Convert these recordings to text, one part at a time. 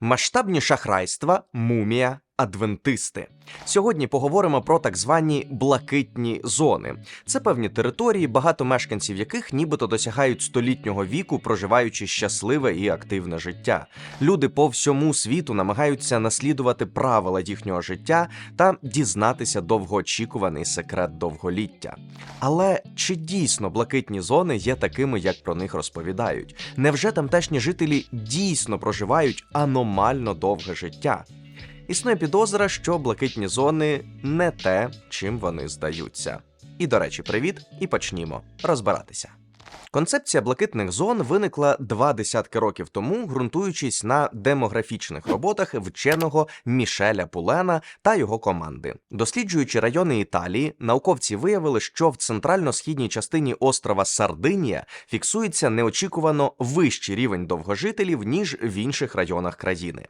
Масштабні шахрайства, мумія, адвентисти. Сьогодні поговоримо про так звані блакитні зони. Це певні території, багато мешканців яких нібито досягають столітнього віку, проживаючи щасливе і активне життя. Люди по всьому світу намагаються наслідувати правила їхнього життя та дізнатися довгоочікуваний секрет довголіття. Але чи дійсно блакитні зони є такими, як про них розповідають? Невже тамтешні жителі дійсно проживають аномально довге життя? Існує підозра, що блакитні зони не те, чим вони здаються. І до речі, привіт, і почнімо розбиратися. Концепція блакитних зон виникла два десятки років тому, ґрунтуючись на демографічних роботах вченого Мішеля Пулена та його команди. Досліджуючи райони Італії, науковці виявили, що в центрально-східній частині острова Сардинія фіксується неочікувано вищий рівень довгожителів ніж в інших районах країни.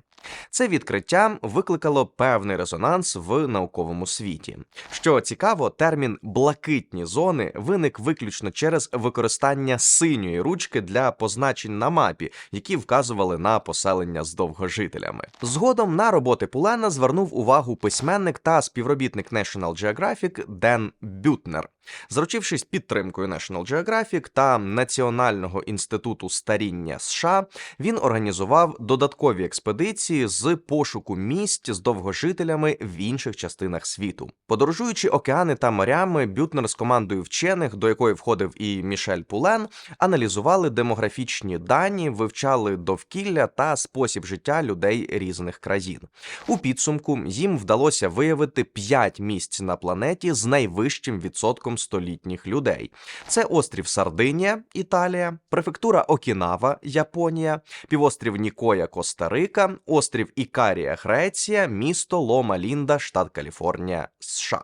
Це відкриття викликало певний резонанс в науковому світі. Що цікаво, термін блакитні зони виник виключно через використання синьої ручки для позначень на мапі, які вказували на поселення з довгожителями. Згодом на роботи Пулена звернув увагу письменник та співробітник National Geographic Ден Бютнер. Заручившись підтримкою National Geographic та Національного інституту старіння США, він організував додаткові експедиції з пошуку місць з довгожителями в інших частинах світу. Подорожуючи океани та морями, Бютнер з командою вчених, до якої входив і Мішель Пулен, аналізували демографічні дані, вивчали довкілля та спосіб життя людей різних країн. У підсумку їм вдалося виявити 5 місць на планеті з найвищим відсотком столітніх людей. Це острів Сардинія, Італія, префектура Окінава, Японія, півострів Нікоя, Коста-Рика, острів Ікарія, Греція, місто Лома Лінда, штат Каліфорнія, США.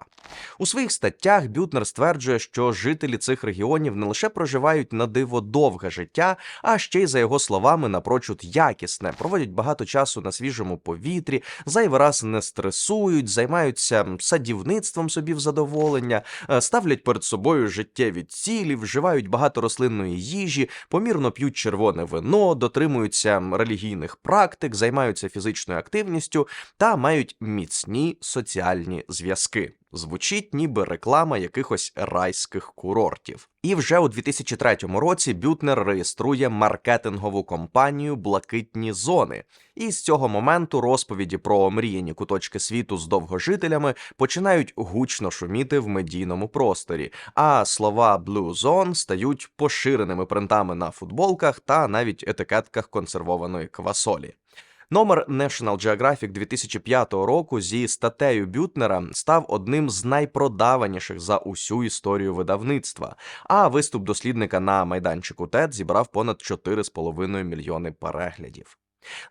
У своїх статтях Бютнер стверджує, що жителі цих регіонів не лише проживають на диво довге життя, а ще й за його словами напрочуд якісне, проводять багато часу на свіжому повітрі, зайвий раз не стресують, займаються садівництвом собі в задоволення, е, ставлять перед собою життєві цілі, вживають багато рослинної їжі, помірно п'ють червоне вино, дотримуються релігійних практик, займаються фізичною активністю та мають міцні соціальні зв'язки. Звучить ніби реклама якихось райських курортів. І вже у 2003 році Бютнер реєструє маркетингову компанію Блакитні зони. І з цього моменту розповіді про омріяні куточки світу з довгожителями починають гучно шуміти в медійному просторі. А слова Blue Zone стають поширеними принтами на футболках та навіть етикетках консервованої квасолі. Номер National Geographic 2005 року зі статтею Бютнера став одним з найпродаваніших за усю історію видавництва. А виступ дослідника на майданчику TED зібрав понад 4,5 мільйони переглядів.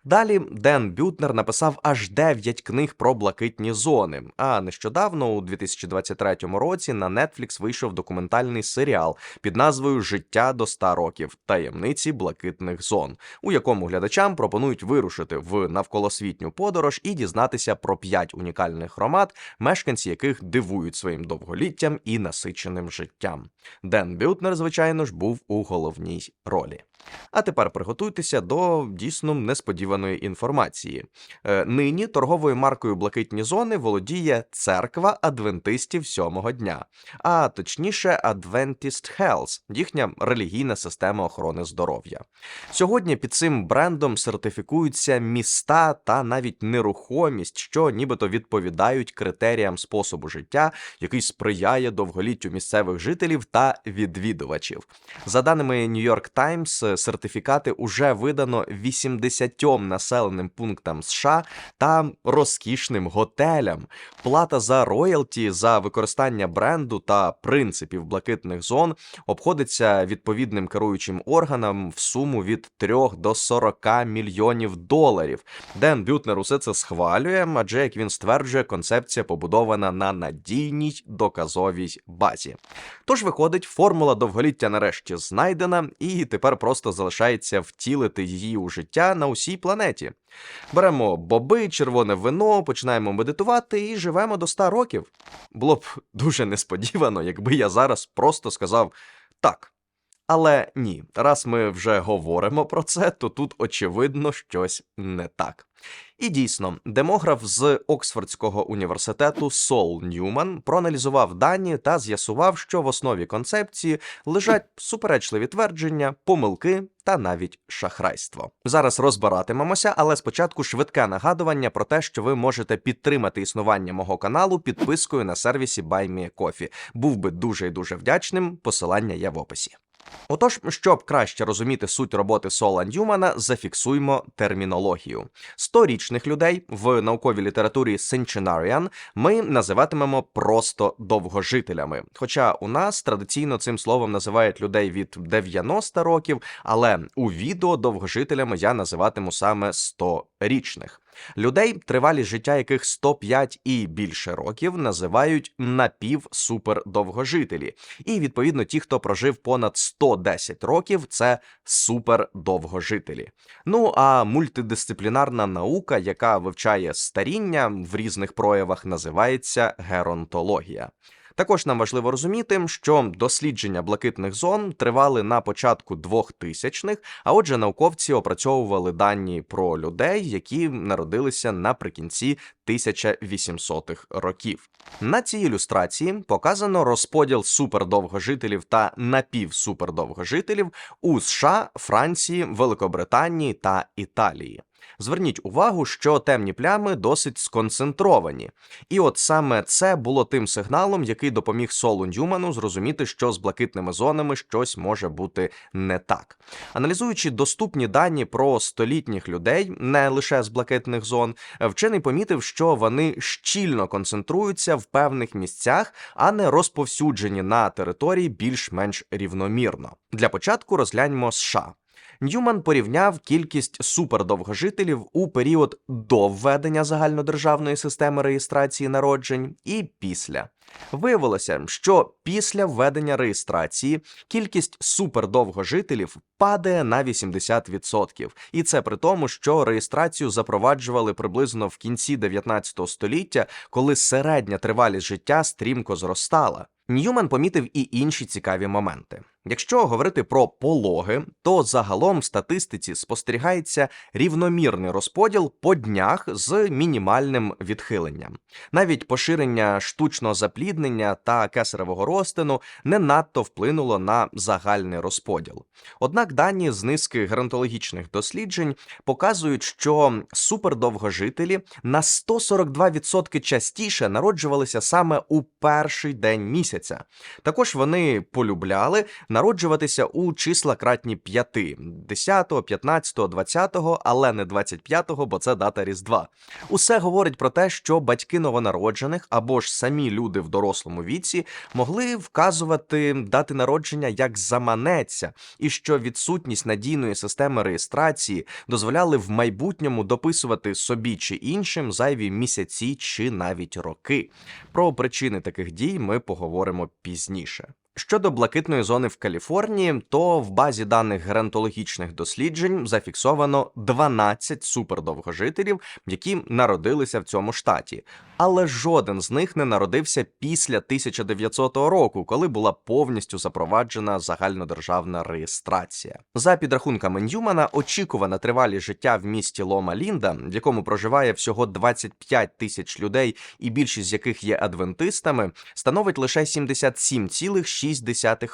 Далі Ден Бютнер написав аж 9 книг про блакитні зони. А нещодавно, у 2023 році, на Netflix вийшов документальний серіал під назвою Життя до 100 років таємниці блакитних зон, у якому глядачам пропонують вирушити в навколосвітню подорож і дізнатися про 5 унікальних громад, мешканці яких дивують своїм довголіттям і насиченим життям. Ден Бютнер, звичайно ж, був у головній ролі. А тепер приготуйтеся до дійсно несподіваної інформації. Е, нині торговою маркою Блакитні зони володіє церква адвентистів сьомого дня, а точніше, Adventist Health, їхня релігійна система охорони здоров'я. Сьогодні під цим брендом сертифікуються міста та навіть нерухомість, що нібито відповідають критеріям способу життя, який сприяє довголіттю місцевих жителів та відвідувачів. За даними New York Times, сертифікати уже видано 80 населеним пунктам США та розкішним готелям. Плата за роялті за використання бренду та принципів блакитних зон обходиться відповідним керуючим органам в суму від 3 до 40 мільйонів доларів. Ден Бютнер усе це схвалює, адже як він стверджує, концепція побудована на надійній доказовій базі. Тож виходить, формула довголіття нарешті знайдена, і тепер просто залишається втілити її у життя на усій планеті. Беремо боби, червоне вино, починаємо медитувати і живемо до 100 років. Було б дуже несподівано, якби я зараз просто сказав так. Але ні, раз ми вже говоримо про це, то тут очевидно щось не так. І дійсно, демограф з Оксфордського університету Сол Ньюман проаналізував дані та з'ясував, що в основі концепції лежать суперечливі твердження, помилки та навіть шахрайство. Зараз розбиратимемося, але спочатку швидке нагадування про те, що ви можете підтримати існування мого каналу підпискою на сервісі BuyMeACoffee. Був би дуже і дуже вдячним. Посилання є в описі. Отож, щоб краще розуміти суть роботи Сола Ньюмана, зафіксуємо термінологію. Сторічних людей в науковій літературі Centenarian ми називатимемо просто довгожителями. Хоча у нас традиційно цим словом називають людей від 90 років, але у відео довгожителями я називатиму саме 100-річних. Людей, тривалість життя яких 105 і більше років, називають напівсупердовгожителі. І відповідно ті, хто прожив понад 110 років, це супердовгожителі. Ну а мультидисциплінарна наука, яка вивчає старіння в різних проявах, називається геронтологія. Також нам важливо розуміти, що дослідження блакитних зон тривали на початку 2000-х, а отже, науковці опрацьовували дані про людей, які народилися наприкінці 1800-х років. На цій ілюстрації показано розподіл супердовгожителів та напівсупердовгожителів у США, Франції, Великобританії та Італії. Зверніть увагу, що темні плями досить сконцентровані, і от саме це було тим сигналом, який допоміг Солу Ньюману зрозуміти, що з блакитними зонами щось може бути не так. Аналізуючи доступні дані про столітніх людей, не лише з блакитних зон, вчений помітив, що вони щільно концентруються в певних місцях, а не розповсюджені на території більш-менш рівномірно. Для початку розгляньмо США. Ньюман порівняв кількість супердовгожителів у період до введення загальнодержавної системи реєстрації народжень і після. Виявилося, що після введення реєстрації кількість супердовгожителів падає на 80%. І це при тому, що реєстрацію запроваджували приблизно в кінці 19 століття, коли середня тривалість життя стрімко зростала. Ньюман помітив і інші цікаві моменти. Якщо говорити про пологи, то загалом в статистиці спостерігається рівномірний розподіл по днях з мінімальним відхиленням. Навіть поширення штучного запліднення та кесаревого розтину не надто вплинуло на загальний розподіл. Однак дані з низки геронтологічних досліджень показують, що супердовгожителі на 142% частіше народжувалися саме у перший день місяця. Також вони полюбляли народжуватися у числа кратні 5 – 10, 15, 20, але не 25, бо це дата Різдва. Усе говорить про те, що батьки новонароджених або ж самі люди в дорослому віці могли вказувати дати народження як заманеться, і що відсутність надійної системи реєстрації дозволяли в майбутньому дописувати собі чи іншим зайві місяці чи навіть роки. Про причини таких дій ми поговоримо пізніше. Щодо блакитної зони в Каліфорнії, то в базі даних геронтологічних досліджень зафіксовано 12 супердовгожителів, які народилися в цьому штаті. Але жоден з них не народився після 1900 року, коли була повністю запроваджена загальнодержавна реєстрація. За підрахунками Ньюмана, очікувана тривалість життя в місті Лома Лінда, в якому проживає всього 25 тисяч людей, і більшість з яких є адвентистами, становить лише 77,6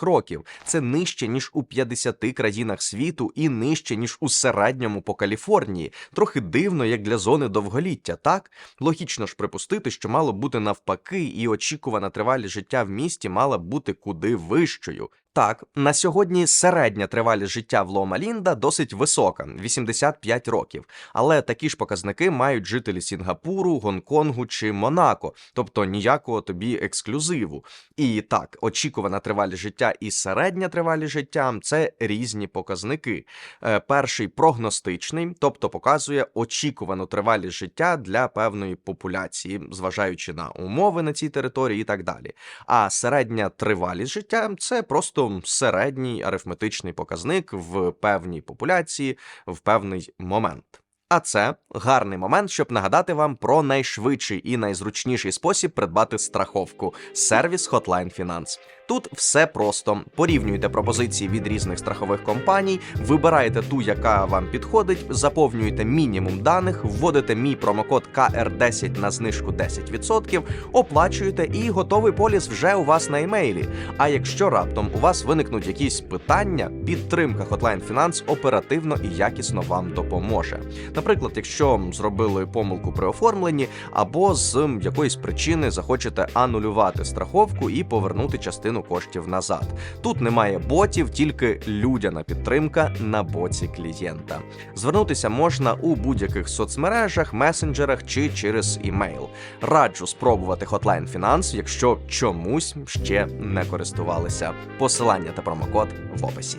років. Це нижче ніж у 50 країнах світу і нижче ніж у середньому по Каліфорнії. Трохи дивно, як для зони довголіття. Так логічно ж припустити, що мало бути навпаки, і очікувана тривалість життя в місті мала бути куди вищою. Так, на сьогодні середня тривалість життя в Лома Лінда досить висока 85 років. Але такі ж показники мають жителі Сінгапуру, Гонконгу чи Монако, тобто ніякого тобі ексклюзиву. І так, очікувана тривалість життя і середня тривалість життя це різні показники. Е, Перший прогностичний, тобто показує очікувану тривалість життя для певної популяції, зважаючи на умови на цій території і так далі. А середня тривалість життя це просто середній арифметичний показник в певній популяції в певний момент. А це гарний момент, щоб нагадати вам про найшвидший і найзручніший спосіб придбати страховку сервіс Hotline Finance. Тут все просто: порівнюєте пропозиції від різних страхових компаній, вибираєте ту, яка вам підходить, заповнюєте мінімум даних, вводите мій промокод КР10 на знижку 10%, оплачуєте і готовий поліс вже у вас на емейлі. А якщо раптом у вас виникнуть якісь питання, підтримка Hotline Finance оперативно і якісно вам допоможе. Наприклад, якщо зробили помилку при оформленні, або з якоїсь причини захочете анулювати страховку і повернути частину коштів назад. Тут немає ботів, тільки людяна підтримка на боці клієнта. Звернутися можна у будь-яких соцмережах, месенджерах чи через імейл. Раджу спробувати Hotline Finance, якщо чомусь ще не користувалися. Посилання та промокод в описі.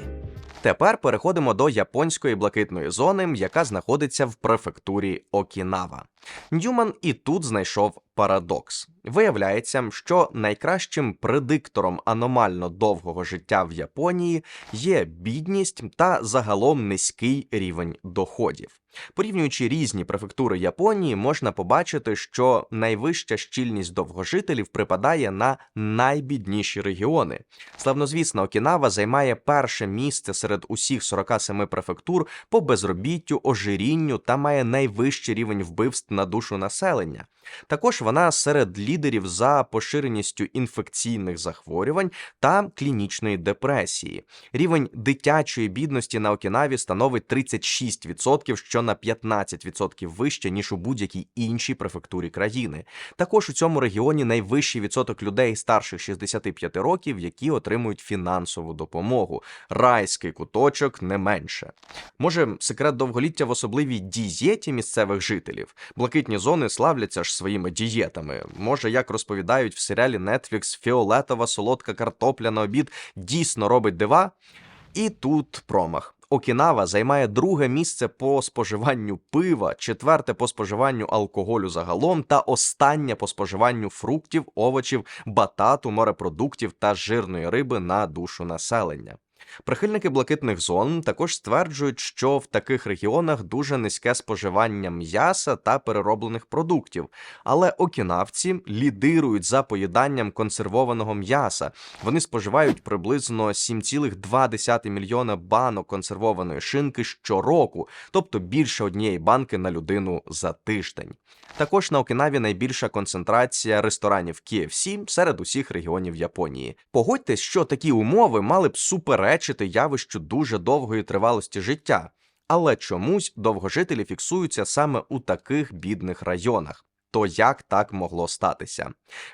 Тепер переходимо до японської блакитної зони, яка знаходиться в префектурі Окінава. Ньюман і тут знайшов парадокс. Виявляється, що найкращим предиктором аномально довгого життя в Японії є бідність та загалом низький рівень доходів. Порівнюючи різні префектури Японії, можна побачити, що найвища щільність довгожителів припадає на найбідніші регіони. Славнозвісна Окінава займає перше місце серед усіх 47 префектур по безробіттю, ожирінню та має найвищий рівень вбивств на душу населення. Також вона серед лідерів за поширеністю інфекційних захворювань та клінічної депресії. Рівень дитячої бідності на Окінаві становить 36%, що на 15% вище ніж у будь-якій іншій префектурі країни. Також у цьому регіоні найвищий відсоток людей старших 65 років, які отримують фінансову допомогу. Райський куточок не менше. Може, секрет довголіття в особливій дієті місцевих жителів. Блакитні зони славляться ж своїми дієтами. Може, як розповідають в серіалі Netflix, фіолетова солодка картопля на обід дійсно робить дива. І тут промах. Окінава займає друге місце по споживанню пива, четверте по споживанню алкоголю загалом, та останнє по споживанню фруктів, овочів, батату, морепродуктів та жирної риби на душу населення. Прихильники блакитних зон також стверджують, що в таких регіонах дуже низьке споживання м'яса та перероблених продуктів, але окінавці лідирують за поїданням консервованого м'яса. Вони споживають приблизно 7,2 мільйона банок консервованої шинки щороку, тобто більше однієї банки на людину за тиждень. Також на Окінаві найбільша концентрація ресторанів KFC серед усіх регіонів Японії. Погодьтесь, що такі умови мали б суперечити явищу дуже довгої тривалості життя, але чомусь довгожителі фіксуються саме у таких бідних районах. То як так могло статися?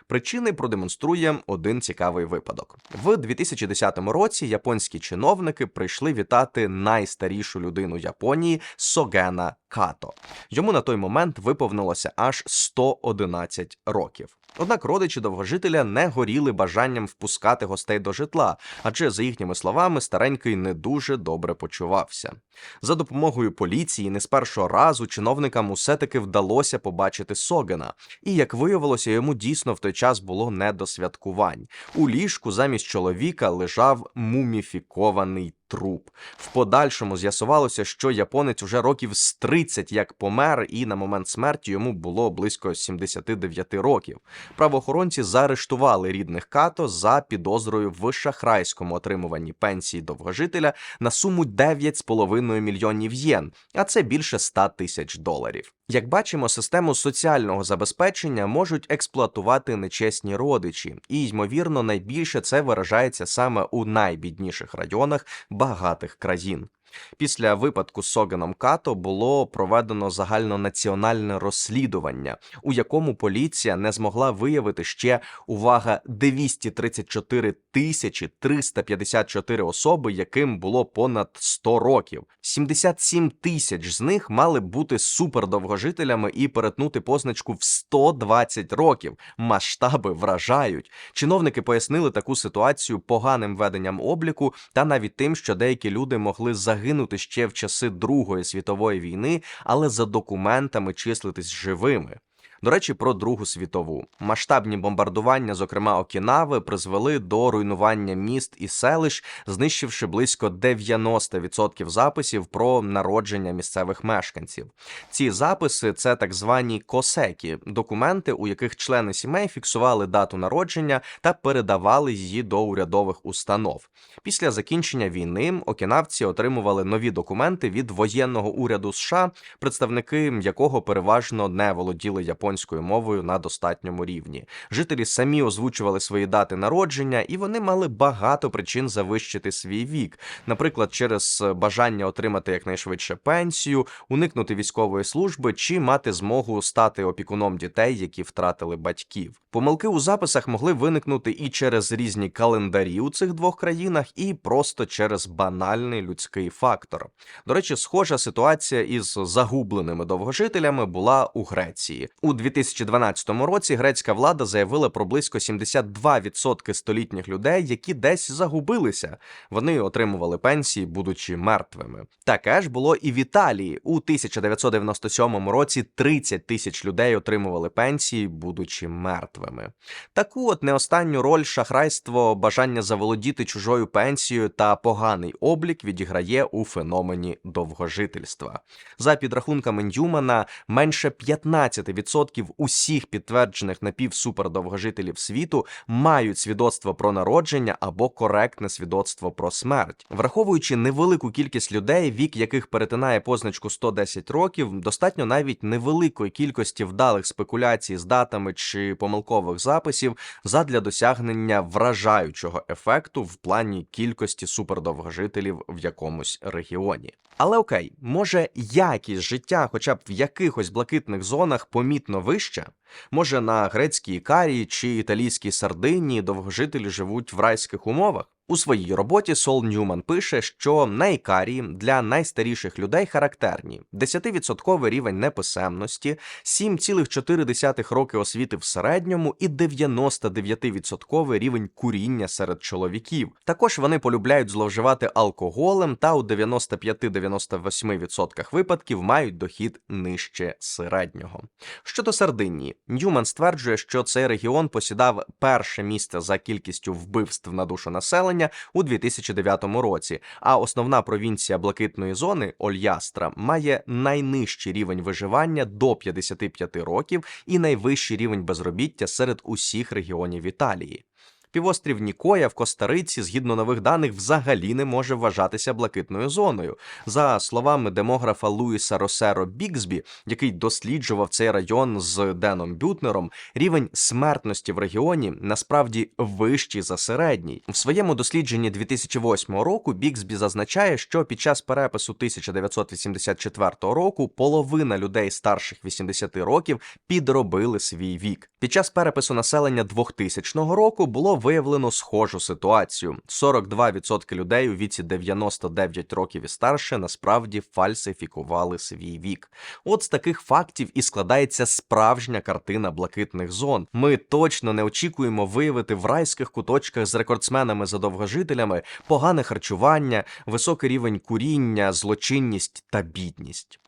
Причини продемонструє один цікавий випадок. В 2010 році японські чиновники прийшли вітати найстарішу людину Японії Согена Като. Йому на той момент виповнилося аж 111 років. Однак родичі довгожителя не горіли бажанням впускати гостей до житла, адже, за їхніми словами, старенький не дуже добре почувався. За допомогою поліції не з першого разу чиновникам усе таки вдалося побачити Согена, і як виявилося, йому дійсно в той час було не до святкувань. У ліжку замість чоловіка лежав муміфікований труп. В подальшому з'ясувалося, що японець уже років з 30 як помер, і на момент смерті йому було близько 79 років. Правоохоронці заарештували рідних като за підозрою в шахрайському отримуванні пенсії довгожителя на суму 9,5 мільйонів єн, а це більше 100 тисяч доларів. Як бачимо, систему соціального забезпечення можуть експлуатувати нечесні родичі, і ймовірно, найбільше це виражається саме у найбідніших районах багатих країн. Після випадку з Согеном Като було проведено загальнонаціональне розслідування, у якому поліція не змогла виявити ще увага 234 тисячі 354 особи, яким було понад 100 років. 77 тисяч з них мали бути супердовгожителями і перетнути позначку в 120 років. Масштаби вражають. Чиновники пояснили таку ситуацію поганим веденням обліку та навіть тим, що деякі люди могли загинути ще в часи Другої світової війни, але за документами числитись живими. До речі, про Другу світову масштабні бомбардування, зокрема Окінави, призвели до руйнування міст і селищ, знищивши близько 90% записів про народження місцевих мешканців. Ці записи це так звані косекі, документи, у яких члени сімей фіксували дату народження та передавали її до урядових установ. Після закінчення війни окінавці отримували нові документи від воєнного уряду США, представники якого переважно не володіли японською мовою на достатньому рівні. Жителі самі озвучували свої дати народження, і вони мали багато причин завищити свій вік, наприклад, через бажання отримати якнайшвидше пенсію, уникнути військової служби чи мати змогу стати опікуном дітей, які втратили батьків. Помилки у записах могли виникнути і через різні календарі у цих двох країнах, і просто через банальний людський фактор. До речі, схожа ситуація із загубленими довгожителями була у Греції у 2012 році. Грецька влада заявила про близько 72% столітніх людей, які десь загубилися. Вони отримували пенсії, будучи мертвими. Таке ж було і в Італії у 1997 році. 30 тисяч людей отримували пенсії, будучи мертвими. Таку от не останню роль шахрайство, бажання заволодіти чужою пенсією та поганий облік відіграє у феномені довгожительства. За підрахунками Ньюмана, менше 15% усіх підтверджених напівсупердовгожителів світу мають свідоцтво про народження або коректне свідоцтво про смерть, враховуючи невелику кількість людей, вік яких перетинає позначку 110 років, достатньо навіть невеликої кількості вдалих спекуляцій з датами чи помилкових записів задля досягнення вражаючого ефекту в плані кількості супердовгожителів в якомусь регіоні. Але окей, може якість життя, хоча б в якихось блакитних зонах, помітно вища? Може на грецькій Ікарії чи італійській Сардинії довгожителі живуть в райських умовах? У своїй роботі Сол Ньюман пише, що на Ікарії для найстаріших людей характерні 10% рівень неписемності, 7,4 роки освіти в середньому і 99% рівень куріння серед чоловіків. Також вони полюбляють зловживати алкоголем та у 95-98% випадків мають дохід нижче середнього. Щодо Сардинії, Ньюман стверджує, що цей регіон посідав перше місце за кількістю вбивств на душу населення у 2009 році. А основна провінція блакитної зони Ольястра має найнижчий рівень виживання до 55 років і найвищий рівень безробіття серед усіх регіонів Італії. Півострів Нікоя в Костариці, згідно нових даних, взагалі не може вважатися блакитною зоною. За словами демографа Луїса Росеро Біксбі, який досліджував цей район з Деном Бютнером, рівень смертності в регіоні насправді вищий за середній. В своєму дослідженні 2008 року Біксбі зазначає, що під час перепису 1984 року половина людей старших 80 років підробили свій вік. Під час перепису населення 2000 року було виявлено схожу ситуацію: 42% людей у віці 99 років і старше насправді фальсифікували свій вік. От з таких фактів і складається справжня картина блакитних зон. Ми точно не очікуємо виявити в райських куточках з рекордсменами за довгожителями погане харчування, високий рівень куріння, злочинність та бідність.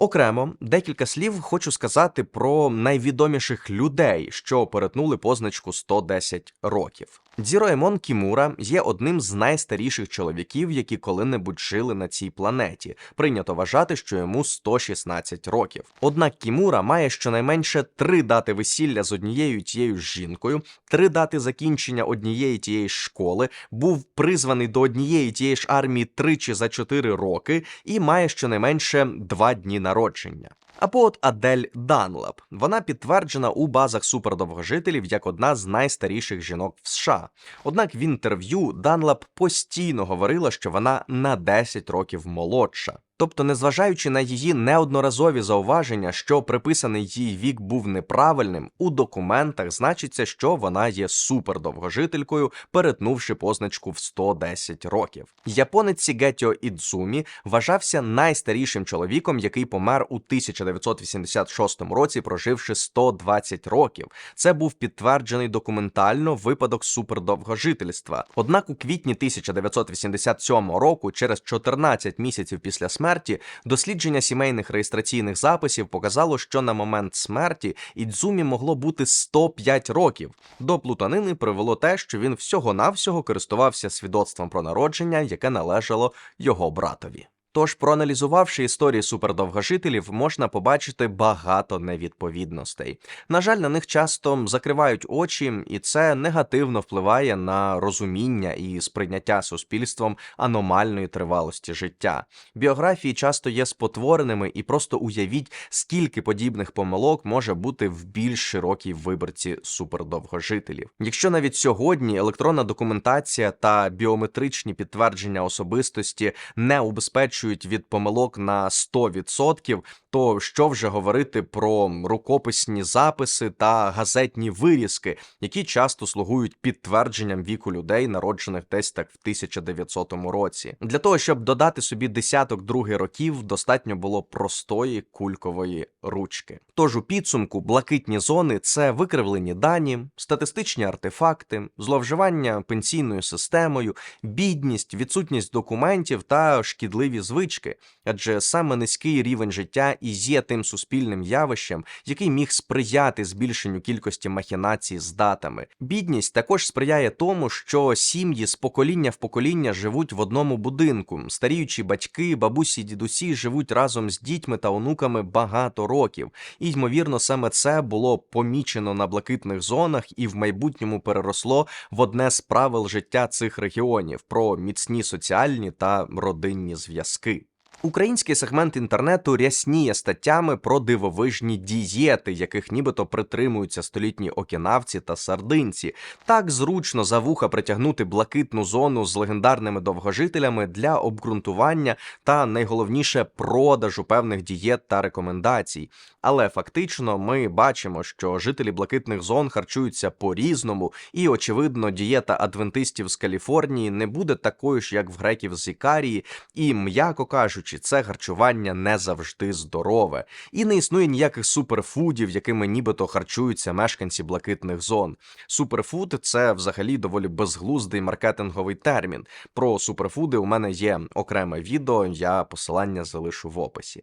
Окремо декілька слів хочу сказати про найвідоміших людей, що перетнули позначку 110 років. Дзіроемон Кімура є одним з найстаріших чоловіків, які коли-небудь жили на цій планеті. Прийнято вважати, що йому 116 років. Однак Кімура має щонайменше три дати весілля з однією тією ж жінкою, три дати закінчення однієї тієї ж школи, був призваний до однієї тієї ж армії тричі за чотири роки і має щонайменше два дні народження. Або от Адель Данлап. Вона підтверджена у базах супердовгожителів як одна з найстаріших жінок в США. Однак в інтерв'ю Данлап постійно говорила, що вона на 10 років молодша. Тобто, незважаючи на її неодноразові зауваження, що приписаний їй вік був неправильним, у документах значиться, що вона є супердовгожителькою, перетнувши позначку в 110 років. Японець Сігетіо Ідзумі вважався найстарішим чоловіком, який помер у 1986 році, проживши 120 років. Це був підтверджений документально випадок супердовгожительства. Однак у квітні 1987 року, через 14 місяців після смерті, смерті, дослідження сімейних реєстраційних записів показало, що на момент смерті Ідзумі могло бути 105 років. До плутанини привело те, що він всього-навсього користувався свідоцтвом про народження, яке належало його братові. Тож, проаналізувавши історії супердовгожителів, можна побачити багато невідповідностей. На жаль, на них часто закривають очі, і це негативно впливає на розуміння і сприйняття суспільством аномальної тривалості життя. Біографії часто є спотвореними, і просто уявіть, скільки подібних помилок може бути в більш широкій виборці супердовгожителів. Якщо навіть сьогодні електронна документація та біометричні підтвердження особистості не убезпечують від помилок на 100%, то що вже говорити про рукописні записи та газетні вирізки, які часто слугують підтвердженням віку людей, народжених десь так в 1900 році. Для того щоб додати собі десяток другий років, достатньо було простої кулькової ручки. Тож у підсумку блакитні зони це викривлені дані, статистичні артефакти, зловживання пенсійною системою, бідність, відсутність документів та шкідливі звички, адже саме низький рівень життя і є тим суспільним явищем, який міг сприяти збільшенню кількості махінацій з датами. Бідність також сприяє тому, що сім'ї з покоління в покоління живуть в одному будинку. Старіючі батьки, бабусі, дідусі живуть разом з дітьми та онуками багато років. І ймовірно, саме це було помічено на блакитних зонах і в майбутньому переросло в одне з правил життя цих регіонів про міцні соціальні та родинні зв'язки. Український сегмент інтернету рясніє статтями про дивовижні дієти, яких нібито притримуються столітні окінавці та сардинці. Так зручно за вуха притягнути блакитну зону з легендарними довгожителями для обґрунтування та найголовніше продажу певних дієт та рекомендацій. Але фактично ми бачимо, що жителі блакитних зон харчуються по-різному, і очевидно, дієта адвентистів з Каліфорнії не буде такою ж, як в греків з Ікарії, і м'яко кажучи, це харчування не завжди здорове, і не існує ніяких суперфудів, якими нібито харчуються мешканці блакитних зон. Суперфуд це взагалі доволі безглуздий маркетинговий термін. Про суперфуди у мене є окреме відео, я посилання залишу в описі.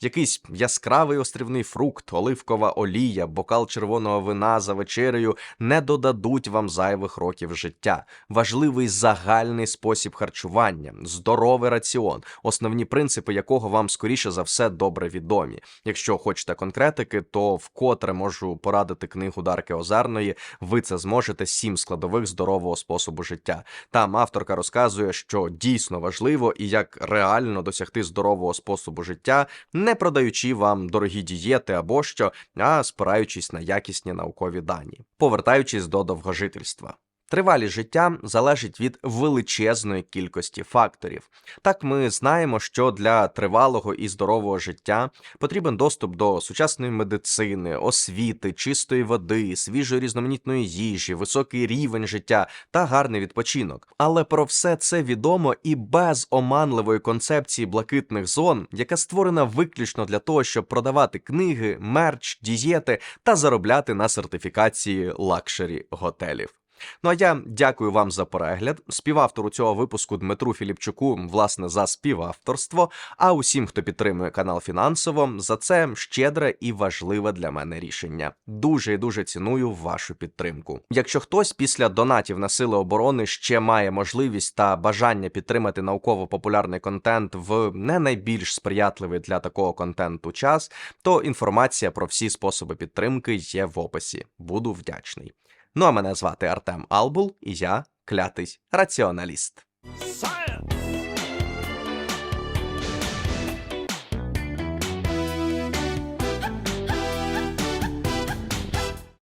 Якийсь яскравий острівний фрукт, оливкова олія, бокал червоного вина за вечерею не додадуть вам зайвих років життя. Важливий загальний спосіб харчування, здоровий раціон, основні принципи якого вам скоріше за все добре відомі. Якщо хочете конкретики, то вкотре можу порадити книгу Дарки Озерної. Ви це зможете сім складових здорового способу життя. Там авторка розказує, що дійсно важливо і як реально досягти здорового способу життя не продаючи вам дорогі дієти або що, а спираючись на якісні наукові дані. Повертаючись до довгожительства. Тривалість життя залежить від величезної кількості факторів. Так ми знаємо, що для тривалого і здорового життя потрібен доступ до сучасної медицини, освіти, чистої води, свіжої різноманітної їжі, високий рівень життя та гарний відпочинок. Але про все це відомо і без оманливої концепції блакитних зон, яка створена виключно для того, щоб продавати книги, мерч, дієти та заробляти на сертифікації лакшері готелів. Ну а я дякую вам за перегляд. Співавтору цього випуску Дмитру Філіпчуку, власне, за співавторство. А усім, хто підтримує канал фінансово, за це щедре і важливе для мене рішення. Дуже і дуже ціную вашу підтримку. Якщо хтось після донатів на сили оборони ще має можливість та бажання підтримати науково-популярний контент в не найбільш сприятливий для такого контенту час, то інформація про всі способи підтримки є в описі. Буду вдячний. Ну а мене звати Артем Албул, і я клятий раціоналіст.